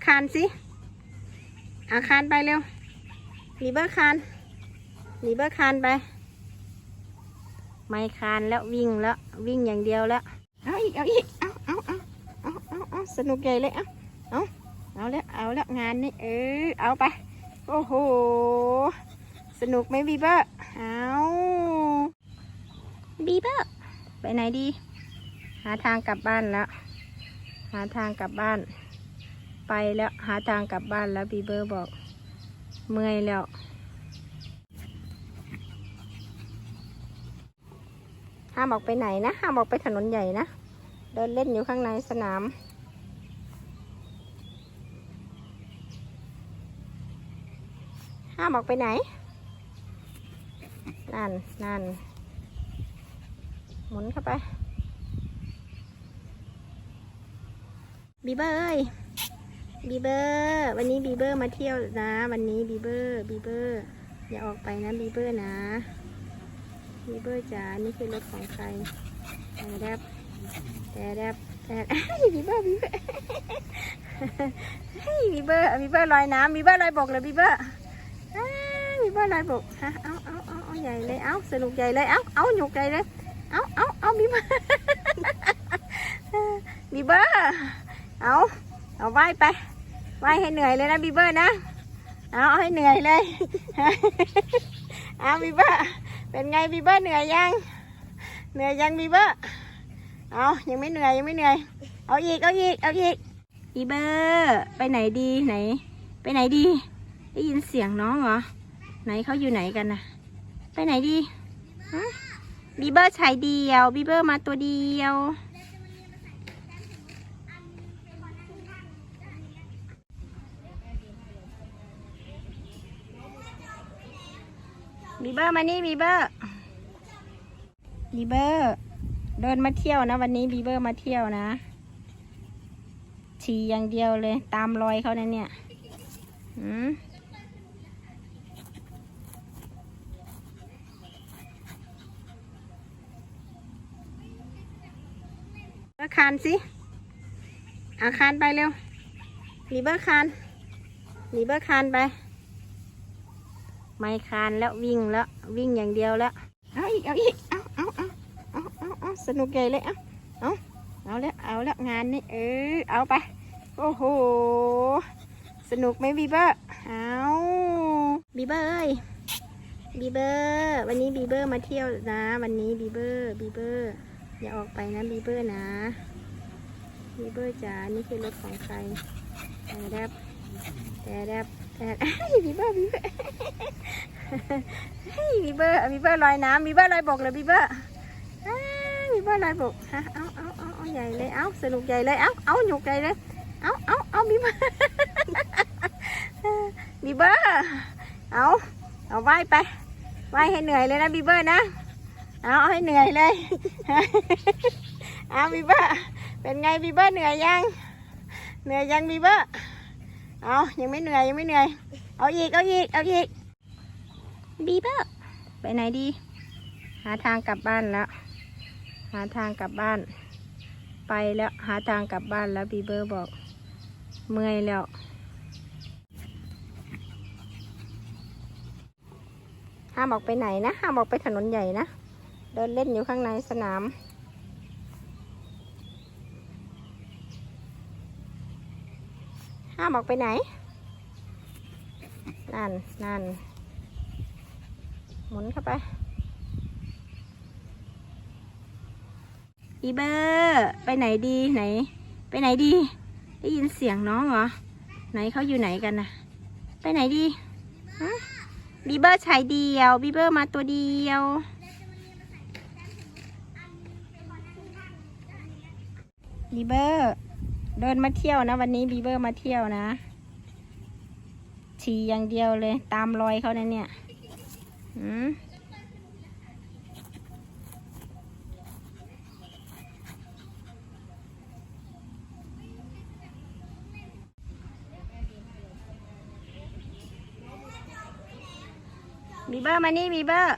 ร์คานสิอาคานไปเร็วบีเบอร์คานบีเบอร์คานไป ไม่คานแล้ววิ่งแล้ววิ่งอย่างเดียวแล้ว เอาอีกเอาอีกเอาเอาเอาเอาเอาเอาสนุกใหญ่เลยเอาเอาเอาแล้วเอาแล้วงานนี้เออเอาไป โอ้โห สนุกไหมบีเบอร์เอาบีเบอร์ไปไหนดี หาทางกลับบ้านแล้ว หาทางกลับบ้าน ไปแล้วหาทางกลับบ้านแล้วบีเบอร์บอก เมื่อยแล้ว ห้ามออกไปไหนนะห้ามออกไปถนนใหญ่นะ เดินเล่นอยู่ข้างในสนามห้ามออกไปไหน นั่นนั่นหมุนเข้าไปบีเบอร์เอ้ย บีเบอร์วันนี้บีเบอร์มาเที่ยวนะ วันนี้บีเบอร์บีเบอร์อย่าออกไปนะบีเบอร์นะบีเบอร์จ๋านี่คือรถของใครแต่แรบแต่แรบแต่บีเบอร์บีเบอร์เฮ้ยบีเบอร์บีเบอร์ลอยน้ำบีเบอร์ลอยบกเลยบีเบอร์บีเบอร์ลอยบกฮะเอาเอาเอาเอาใหญ่เลยเอาสนุกใหญ่เลยเอาเอาหยุกใหญ่เลยเอาเอาเอาบีเบอร์บีเบอร์เอา เอาว่ายไปว่ายให้เหนื่อยเลยนะบีเบอร์นะ เอาให้เหนื่อยเลย เอาบีเบอร์ เป็นไงบีเบอร์เหนื่อยยัง เหนื่อยยังบีเบอร์ เอายังไม่เหนื่อยยังไม่เหนื่อย เอาอีกเอาอีกเอาอีกบีเบอร์ไปไหนดีไหน ไปไหนดี ได้ยินเสียงน้องเหรอ ไหนเขาอยู่ไหนกันนะไปไหนดีบีเบอร์ชายเดียวบีเบอร์มาตัวเดียว บีเบอร์มานี่บีเบอร์บีเบอร์เดินมาเที่ยวนะ วันนี้บีเบอร์มาเที่ยวนะฉี่อย่างเดียวเลย ตามรอยเขาเนี่ยเนี่ยอืมบีเบอร์คานสิอาคานไปเร็วบีเบอร์คานบีเบอร์คานไป ไม่คานแล้ววิ่งแล้ววิ่งอย่างเดียวแล้ว เอาอีกเอาอีกเอาเอาเอาเอาเอาเอาสนุกใหญ่เลยเอาเอาเอาแล้วเอาแล้วงานนี้เออเอาไป โอ้โห สนุกไหมบีเบอร์เอาบีเบอร์เอ้ยบีเบอร์วันนี้บีเบอร์มาเที่ยวนะ วันนี้บีเบอร์บีเบอร์อย่าออกไปนะบีเบอร์นะบีเบอร์จ๋านี่คือรถของใครแต่แรบแต่แรบแต่บีเบอร์บีเบอร์ เฮ้ยบีเบอร์บีเบอร์ลอยน้ำบีเบอร์ลอยบกเลยบีเบอร์บีเบอร์ลอยบกฮะเอาเอาเอาเอาใหญ่เลยเอาสนุกใหญ่เลยเอาเอาหยุกใหญ่เลยเอาเอาเอาบีเบอร์บีเบอร์เอาเอาว่ายไปว่ายให้เหนื่อยเลยนะบีเบอร์นะเอาเอาให้เหนื่อยเลยเอาบีเบอร์เป็นไงบีเบอร์เหนื่อยยังเหนื่อยยังบีเบอร์เอายังไม่เหนื่อยยังไม่เหนื่อยเอาอีกเอาอีกเอาอีก บีเบอร์ไปไหนดี หาทางกลับบ้านแล้ว หาทางกลับบ้าน ไปแล้วหาทางกลับบ้านแล้วบีเบอร์บอก เมื่อยแล้วห้ามออกไปไหนนะห้ามออกไปถนนใหญ่นะ เดินเล่นอยู่ข้างในสนามห้ามออกไปไหน นั่นนั่น หมุนเข้าไปบีเบอร์ไปไหนดีไหน ไปไหนดี ได้ยินเสียงน้องเหรอ ไหนเขาอยู่ไหนกันนะไปไหนดีฮะบีเบอร์ชายเดียวบีเบอร์มาตัวเดียว บีเบอร์เดินมาเที่ยวนะ วันนี้บีเบอร์มาเที่ยวนะฉี่อย่างเดียวเลย ตามรอยเขาเนี่ย อืมบีเบ